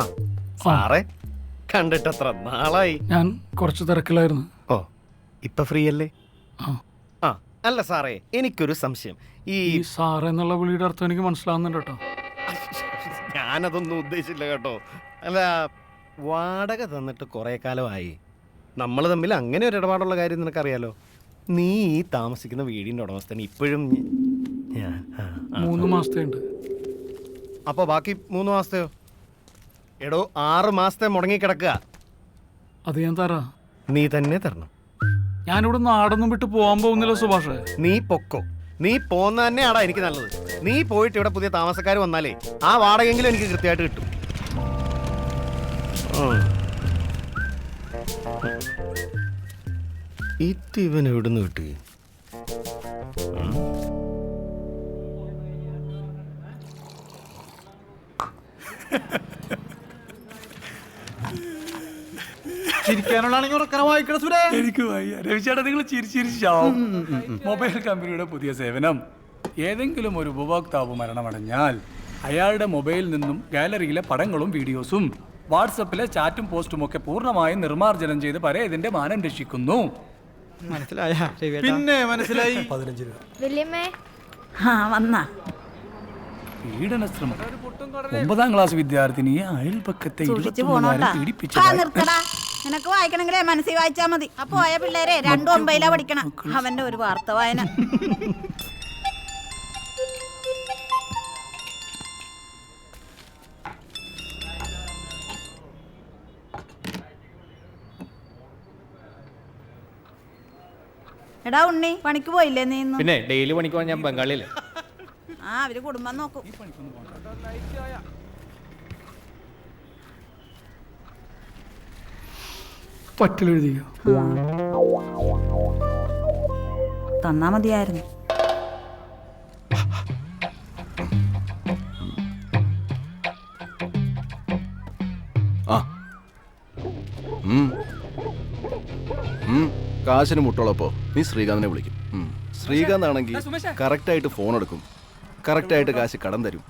ആ സാറേ കണ്ടിട്ടത്ര നാളായി. ഞാൻ കുറച്ച് തിരക്കിലായിരുന്നു. ഓ ഇപ്പൊ ഫ്രീ അല്ലേ ആ അല്ല സാറേ എനിക്കൊരു സംശയം. ഈ സാറേ എന്നുള്ള വിളിയുടെ അർത്ഥം എനിക്ക് മനസ്സിലാവുന്നുണ്ട് കേട്ടോ. ഞാനതൊന്നും ഉദ്ദേശിച്ചില്ല കേട്ടോ. അല്ല വാടക തന്നിട്ട് കുറേ കാലമായി. നമ്മൾ തമ്മിൽ അങ്ങനെ ഒരു ഇടപാടുള്ള കാര്യം നിനക്കറിയാലോ? നീ ഈ താമസിക്കുന്ന വീടിന്റെ ഉടമസ്ഥൻ ഇപ്പോഴും. മൂന്ന് മാസത്തെ ഉണ്ട് അപ്പോൾ ബാക്കി മൂന്ന് മാസത്തെയോ? എടോ ആറ് മാസത്തെ മുടങ്ങി കിടക്കുക. അത് ഞാൻ തരാ. നീ തന്നെ തരണം. ഞാനിവിടെ നാടൊന്നും വിട്ട് പോവാൻ പോകുന്നില്ല സുഭാഷ്. നീ പൊക്കോ. നീ പോന്ന തന്നെയാടാ എനിക്ക് നല്ലത്. നീ പോയിട്ട് ഇവിടെ പുതിയ താമസക്കാർ വന്നാലേ ആ വാടകയെങ്കിലും എനിക്ക് കൃത്യമായിട്ട് കിട്ടും. ഇത് ഇവൻ എവിടുന്ന് കിട്ടി? ചിരിക്കാനുള്ളതാണെങ്കിൽ ഉറക്കനെ വായിക്കണ സുരേ. എനിക്ക് വയ്യ. രവിചേട്ടാ നിങ്ങൾ ചിരിച്ചിരിച്ചാവും മൊബൈൽ കമ്പനിയുടെ പുതിയ സേവനം. ഏതെങ്കിലും ഒരു ഉപഭോക്താവ് മരണമടഞ്ഞാൽ അയാളുടെ മൊബൈലിൽ നിന്നും ഗാലറിയിലെ പടങ്ങളും വീഡിയോസും വാട്സപ്പിലെ ചാറ്റും പോസ്റ്റും ഒക്കെ പൂർണമായും നിർമ്മാർജനം ചെയ്ത് പരേതിന്റെ മാനം രക്ഷിക്കുന്നു. മനസ്സിലായ പിന്നെ മനസ്സിലായി. പതിനഞ്ച് ആ വന്നാ. പീഡന ശ്രമം ഒമ്പതാം ക്ലാസ് വിദ്യാർത്ഥിനിയെ അയൽപക്കത്തെ നിനക്ക് വായിക്കണമെങ്കിലേ മനസ്സിൽ വായിച്ചാ മതി. അപ്പൊ പോയ പിള്ളേരെ രണ്ടും ഒമ്പതിലാ പഠിക്കണം. അവന്റെ ഒരു വാർത്ത വായന. എടാ ഉണ്ണി പണിക്ക് പോയില്ലേ നീ പിന്നെ ഡെയിലി പണിക്ക് പോകാൻ ഞാൻ ബംഗാളിയല്ലേ? ആ അവർ കുടുംബം നോക്കും. പറ്റിലെഴുതിയോ തന്നാ മതിയായിരുന്നു. കാശിന് മുട്ടുള്ളപ്പോ നീ ശ്രീകാന്തിനെ വിളിക്കും. ശ്രീകാന്ത് ആണെങ്കിൽ കറക്റ്റായിട്ട് ഫോൺ എടുക്കും. കറക്റ്റായിട്ട് കാശ് കടം തരും.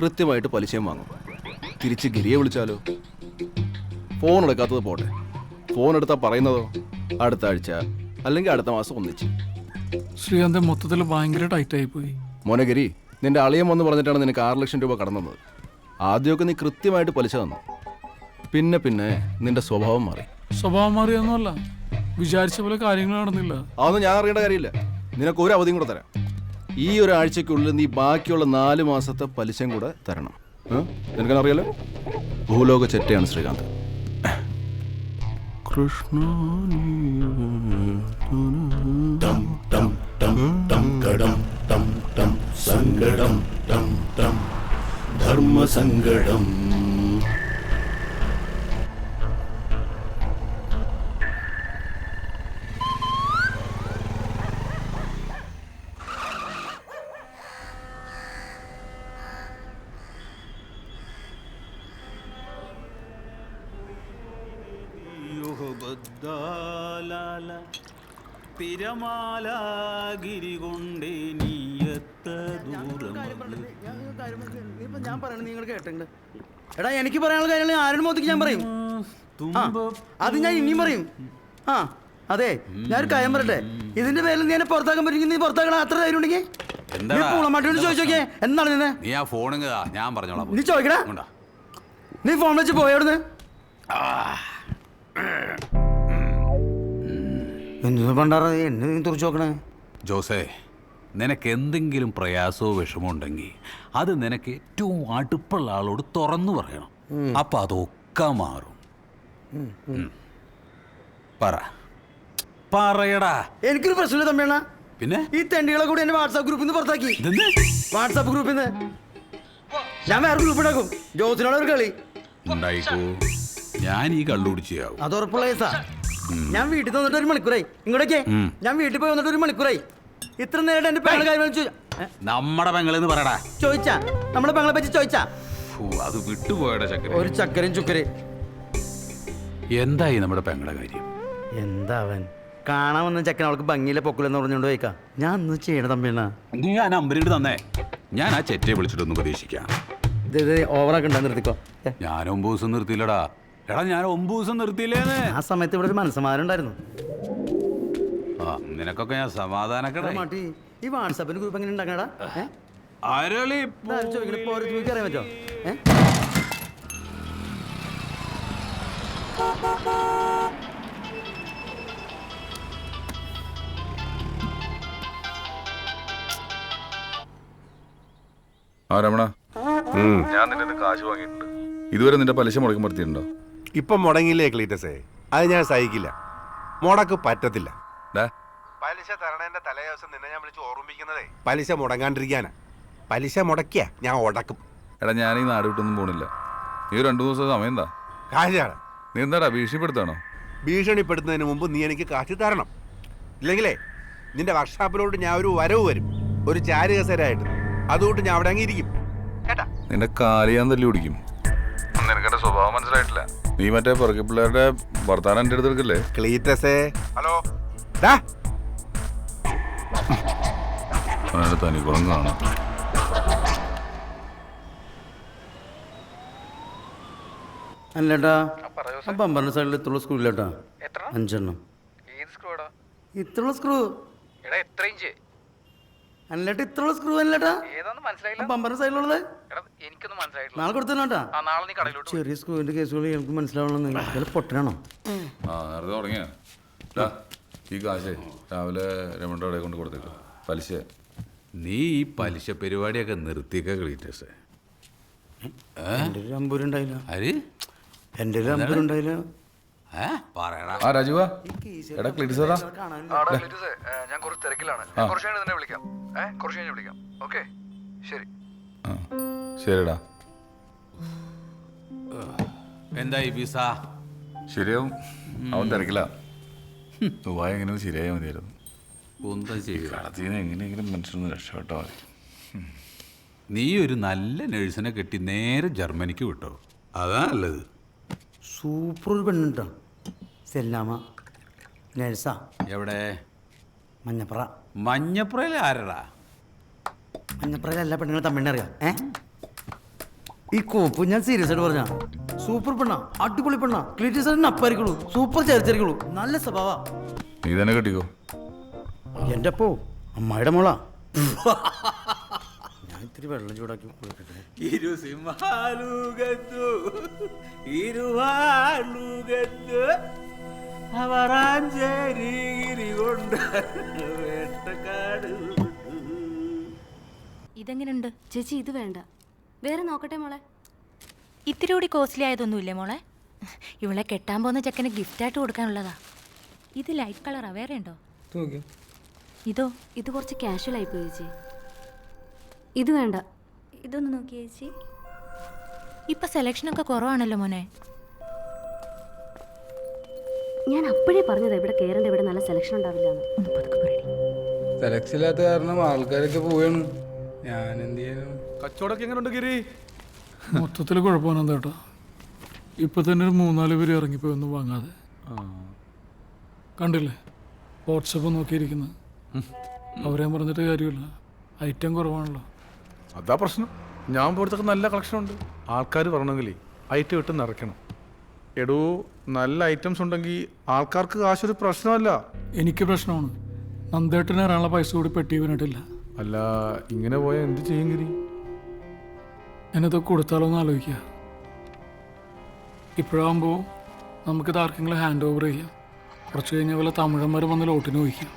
കൃത്യമായിട്ട് പലിശയും വാങ്ങും. തിരിച്ച് ഗിരിയെ വിളിച്ചാലോ? ഫോൺ എടുക്കാത്തത് പോട്ടെ. ഫോൺ എടുത്താൽ പറയുന്നതോ? അടുത്ത ആഴ്ച അല്ലെങ്കിൽ അടുത്ത മാസം ഒന്നിച്ച്. ശ്രീകാന്ത് മൊത്തത്തിൽ ഭയങ്കര ടൈറ്റായി പോയി മോനഗിരി നിന്റെ അളിയൻ വന്ന് പറഞ്ഞിട്ടാണ് നിനക്ക് ആറ് ലക്ഷം രൂപ കടം തന്നത്. ആദ്യമൊക്കെ നീ കൃത്യമായിട്ട് പലിശ തന്നു. പിന്നെ പിന്നെ നിന്റെ സ്വഭാവം മാറി. സ്വഭാവം മാറിയൊന്നുമല്ല. വിചാരിച്ച പോലെ കാര്യങ്ങൾ നടന്നില്ല. അതൊന്നും ഞാൻ അറിയേണ്ട കാര്യമില്ല. നിനക്ക് ഒരു അവധിയും കൂടെ തരാം. ഈ ഒരാഴ്ചക്കുള്ളിൽ നീ ബാക്കിയുള്ള നാല് മാസത്തെ പലിശയും കൂടെ തരണം? നിനക്കറിയാലോ ഭൂലോക ചെറ്റയാണ് ശ്രീകാന്ത്. കൃഷ്ണ ധർമ്മസങ്കടം. തിരമാലാഗിരി നീയത്ത ദൂരം ഞാൻ പറയണത് നിങ്ങൾ കേട്ടിട്ടുണ്ട്. എടാ എനിക്ക് പറയാനുള്ള കാര്യങ്ങൾ ആരുടെ മുഖത്തേക്ക് ഞാൻ പറയും? ആ, അത് ഞാൻ ഇനിയും പറയും. ആ അതെ ഞാനൊരു കാര്യം പറയട്ടെ? ഇതിന്റെ പേരിൽ നീ എന്നെ പുറത്താക്കാൻ പറ്റുമെങ്കിൽ നീ പുറത്താക്കണ അത്ര ധൈര്യം ഉണ്ടെങ്കിൽ? നീ എന്താണ് നിന്നെ? നീ ആ ഫോണിങ് ഞാൻ പറഞ്ഞോളാം നീ ചോദിക്കടാ. നീ ഫോൺ വെച്ച് പോയവിടുന്ന് എന്ത് പണ്ടാറ എന്നെ നീ തുറച്ചു നോക്കണേ? ജോസേ നിനക്ക് എന്തെങ്കിലും പ്രയാസമോ വിഷമോ ഉണ്ടെങ്കിൽ അത് നിനക്ക് ഏറ്റവും അടുപ്പുള്ള ആളോട് തുറന്നു പറയണം. അപ്പൊ അതൊക്കെ മാറും. പറ. പറയടാ. എനിക്കൊരു പ്രശ്നമില്ല തമ്മിയണ്ണ. പിന്നെ? ഈ തെണ്ടികളെ കൂടി എന്റെ വാട്സാപ്പ് ഗ്രൂപ്പിൽ നിന്ന് പുറത്താക്കി? വാട്സാപ്പ് ഗ്രൂപ്പിൽ നിന്ന്. ഞാൻ വേറെ ഗ്രൂപ്പ് ഉണ്ടാക്കും. ജോസിനോട് ഒരു കളി. ഉണ്ടായിക്കോ. ഞാൻ ഈ കള്ളുപിടിച്ചാവും അത് ഉറപ്പുള്ള കേസാ. ഞാൻ വീട്ടിൽ വന്നിട്ട് ഒരു മണിക്കൂറായി. ഇങ്ങോട്ടേക്ക്. ഞാൻ വീട്ടിൽ പോയി വന്നിട്ട് ഒരു മണിക്കൂറായി. ഇത്ര നേരം എന്റെ പെങ്ങളെ കാര്യം നമ്മുടെ പെങ്ങളെന്ന് പറയടാ. ചോദിച്ചാ? നമ്മുടെ പെങ്ങളെ പറ്റി ചോദിച്ചാ? അത് വിട്ടുപോയടാ ചക്കര. ഒരു ചക്കരയും ചുക്കര് എന്തായി നമ്മുടെ പെങ്ങളെ കാര്യം? എന്താവൻ കാണാൻ വന്ന ചക്കൻ അവൾക്ക് ഭംഗിയിലെ പൊക്കിലെന്ന് പറഞ്ഞുകൊണ്ട് പോയിക്കാ. ഞാൻ ഒന്ന് ചെയ്യണ തമ്മിണ്ണ നീ ആ തന്നേ. ഞാൻ ആ ചെറ്റയെ വിളിച്ചിട്ടൊന്ന് ഇത് ഓവറാക്കണ്ട നിർത്തിക്കോ. ഞാനൊമ്പത് ഞാൻ ഒമ്പത് ദിവസം നിർത്തിയില്ലടാ. എടാ ഞാൻ ഒമ്പത് ദിവസം നിർത്തിയില്ലേന്ന്. ആ സമയത്ത് ഇവിടെ ഒരു മനസ്സമാരം ഉണ്ടായിരുന്നു ആ നിനക്കൊക്കെ ഞാൻ സമാധാനക്കട മാട്ടി ഈ വാട്സാപ്പിന് ഗ്രൂപ്പ് എങ്ങനെ ഉണ്ടാക്കണടാ ഇതാരും ചോദിക്കണ ഇപ്പൊ ഓരോ ചോദിക്കാൻ അറിയാൻ പറ്റോ ഏ? ആ രമണ. ഞാൻ നിന്റെ കാശ് വാങ്ങിയിട്ടുണ്ട്. ഇതുവരെ നിന്റെ പലിശ മുടക്കം പറ്റിയിട്ടുണ്ടോ ഇപ്പം മുടങ്ങിയില്ലേ ക്ലീറ്റസേ? അത് ഞാൻ സഹിക്കില്ല. മുടക്ക് പറ്റത്തില്ല. പലിശ തരണേന്റെ തലേദിവസം നിന്നെ ഞാൻ വിളിച്ച് ഓർമ്മിപ്പിക്കുന്നതേ. പലിശ മുടങ്ങാണ്ടിരിക്കാനാ. പലിശ മുടക്കിയ ഞാൻ ഉടക്കും. എടാ ഞാൻ ഈ നാട് വിട്ടൊന്നും പോണില്ല. നീ രണ്ടു ദിവസം സമയം എന്താ? കാശാണ് നീ എന്താടാ ഭീഷണിപ്പെടുത്താണോ? ഭീഷണിപ്പെടുത്തുന്നതിന് മുമ്പ് നീ എനിക്ക് കാശ് തരണം. ഇല്ലെങ്കിലേ നിന്റെ വർക്ക്ഷോപ്പിലോട്ട് ഞാൻ ഒരു വരവ് വരും. ഒരു ചാരുകസരായിട്ട് അതുകൊണ്ട് ഞാൻ അവിടെ അങ്ങിരിക്കും കേട്ടാ? നിന്റെ കാലിയാൻ തല്ലി പിടിക്കും നിനക്കെന്റെ സ്വഭാവം മനസ്സിലായിട്ടില്ല. നീ മറ്റേ പുറകെ പിള്ളേരുടെ വർത്താനം എന്റെ അടുത്ത് എടുക്കല്ലേ? ക്ലീറ്റസേ. ഹലോ. ഡാ അവനെ തനിക്കുളം കാണാം. അല്ലേട്ടാ ആ ബമ്പറിന്റെ സൈഡിൽ ഇത്രയുള്ള സ്ക്രൂ ഇല്ലേട്ടാ? അഞ്ചെണ്ണം. ഇത്രയുള്ള സ്ക്രൂ അല്ലേട്ടാ ഇത്രയുള്ള സ്ക്രൂ അല്ലേട്ടാ മനസ്സിലായില്ല. സൈഡിലുള്ളത് നാളെ കൊടുത്തേട്ടാ ചെറിയ സ്ക്രൂവിന്റെ കേസുകൾ എനിക്ക് മനസ്സിലാവണം നിങ്ങൾ പൊട്ടനാണോ? ആ നേരത്തെ തുടങ്ങിയ ഈ കാശേ രാവിലെ രമണിയുടെ അവിടെ കൊണ്ട് കൊടുത്തേക്ക്. പലിശ. നീ ഈ പലിശ പരിപാടിയൊക്കെ നിർത്തിക്ക കളിയിട്ടേ എന്റെ ഒരു അമ്പൂരുണ്ടായില്ല എന്റെ എന്റെ ഒരു അമ്പൂരുണ്ടായില്ല ആ രാജുവ. എടാ ക്ലിറ്റിസറാ ഞാൻ കുറച്ച് തിരക്കിലാണ്. ഞാൻ കുറച്ച് കഴിഞ്ഞ് നിന്നെ വിളിക്കാം. ഏ കുറച്ച് കഴിഞ്ഞ് വിളിക്കാം. ഓക്കെ ശരി. ആ ശരിടാ എന്തായി പിസ ശരിയാവും. അവൻ തിരക്കില്ല ദുബായ് എങ്ങനെ ശരിയായാൽ മതിയായിരുന്നു. എന്താ ചെയ്യുക? കടത്തിൽ നിന്ന് എങ്ങനെയെങ്കിലും മനുഷ്യനൊന്ന് രക്ഷപ്പെട്ടാൽ മതി. നീ ഒരു നല്ല നഴ്സിനെ കെട്ടി നേരെ ജർമ്മനിക്ക് വിട്ടോ? അതാ നല്ലത്. സൂപ്പർ ഒരു പെണ്ണുണ്ടോ. സെല്ലാമ നേഴ്സാ. എവിടെ? മഞ്ഞപ്പുറ. മഞ്ഞപ്പുറയിൽ ആരടാ? മഞ്ഞപ്പുറയിലെ എല്ലാ പെണ്ണുങ്ങളും തമ്മിണ്ണറിയാം ഏ? ഈ കോപ്പ് ഞാൻ സീരിയസ് ആയിട്ട് പറഞ്ഞ സൂപ്പർ പെണ്ണ അടിപൊളി പെണ്ണ. ക്ലീറ്റീസ് അപ്പായിരിക്കുള്ളൂ. സൂപ്പർ ചേർച്ചായിരിക്കുള്ളൂ നല്ല സ്വഭാവ. നീ തന്നെ കെട്ടിക്കോ. എന്റെ അപ്പോ അമ്മായിയുടെ മോളാ. ഇത്തിരി വെള്ളം ചൂടാക്കി കൊടുക്കട്ടെ ഇരു സിംഹാലുകത്തു ഇരുവാളുകത്തു അവറാഞ്ചേരി കൊണ്ട് വേട്ടക്കാട് ഇതെങ്ങനെയുണ്ട് ചേച്ചി ഇത് വേണ്ട. വേറെ നോക്കട്ടെ മോളെ? ഇത്തിരി കൂടി കോസ്റ്റ്ലി ആയതൊന്നുമില്ലേ മോളെ? ഇവളെ കെട്ടാൻ പോകുന്ന ചെക്കന് ഗിഫ്റ്റായിട്ട് കൊടുക്കാനുള്ളതാ. ഇത് ലൈറ്റ് കളറാ വേറെ ഉണ്ടോ? ഇതോ ഇത് കുറച്ച് കാഷ്വൽ ആയി പോയി ചേച്ചി. ഇത് വേണ്ട. ഇതൊന്ന് നോക്കി ചേച്ചി. ഇപ്പൊ സെലക്ഷനൊക്കെ കുറവാണല്ലോ മോനെ. ഞാൻ അപ്പോഴേ പറഞ്ഞത് ഇവിടെ കയറേണ്ട ഇവിടെ നല്ല സെലക്ഷൻ ഉണ്ടാവില്ല ഒന്ന് പതുക്കെ പറയടി. സെലക്ഷൻ ഇല്ലാത്ത കാരണം ആൾക്കാരൊക്കെ പോവാണ്. ഞാൻ എന്ത് ചെയ്യാനും കച്ചവടമൊക്കെ എങ്ങനെയുണ്ട് ഗിരി? മൊത്തത്തിൽ കുഴപ്പമാണ് കേട്ടോ. ഇപ്പൊ തന്നെ ഒരു മൂന്നാൽ പേര് ഇറങ്ങിപ്പോയി ഒന്നും വാങ്ങാതെ. കണ്ടില്ലേ? വാട്സപ്പ് നോക്കിയിരിക്കുന്നത് അവരെ പറഞ്ഞിട്ട് കാര്യമില്ല. ഐറ്റം കുറവാണല്ലോ. അതാ പ്രശ്നം. ഞാൻ പോലത്തൊക്കെ നല്ല കളക്ഷൻ ഉണ്ട് ആൾക്കാർ പറഞ്ഞെങ്കിലേ ഐറ്റം ഇട്ട് നിറയ്ക്കണം. എടോ നല്ല ഐറ്റംസ് ഉണ്ടെങ്കിൽ ആൾക്കാർക്ക് കാശൊരു പ്രശ്നമല്ല. എനിക്ക് പ്രശ്നമാണ്. നന്ദേട്ടന് ഒരാളെ പൈസ കൂടി പെട്ടി വീണിട്ടില്ല. അല്ല ഇങ്ങനെ പോയാൽ എന്ത് ചെയ്യും ഗിരി? എന്നതൊക്കെ കൊടുത്താലോ എന്ന് ആലോചിക്കുക ഇപ്പോഴാകുമ്പോൾ നമുക്ക് ആർക്കെങ്കിലും ഹാൻഡ് ഓവർ ചെയ്യാം. കുറച്ച് കഴിഞ്ഞാൽ പോലെ തമിഴന്മാർ വന്ന് ലോട്ടിന് വഹിക്കാം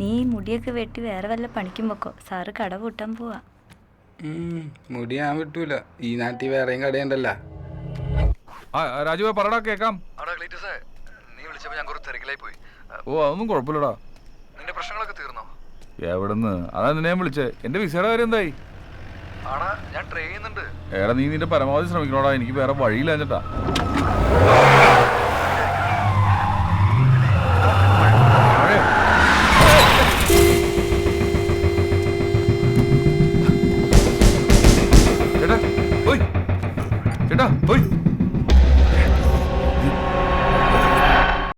നീ മുടിയൊക്കെ വെട്ടി വേറെ വല്ല പണിക്കും വെക്കോ. സാറ് കട പൂട്ടാൻ പോവാ. മുടി ഞാൻ വിട്ടൂല. ഈ നാട്ടിൽ വേറെയും കടയുണ്ടല്ലോ. ആ രാജുവാ പറടാ കേക്കാം. നീ വിളിച്ചപ്പോൾ ഞാൻ കുറച്ച് തിരക്കിലായി പോയി ഓ അതൊന്നും കുഴപ്പമില്ലടാ. നിന്റെ പ്രശ്നങ്ങളൊക്കെ തീർന്നോ? എവിടെന്ന്? അതാ നിന്നെ ഞാൻ വിളിച്ചേ. എന്റെ വിസയുടെ കാര്യം എന്തായി? ആടാ ഞാൻ ട്രൈ ചെയ്യുന്നുണ്ട്. ഏടാ നീ നിന്റെ പരമാവധി ശ്രമിക്കണോടാ. എനിക്ക് വേറെ വഴിയില്ല ചേട്ടാ ഓയ് ചേട്ടാ ഓയ്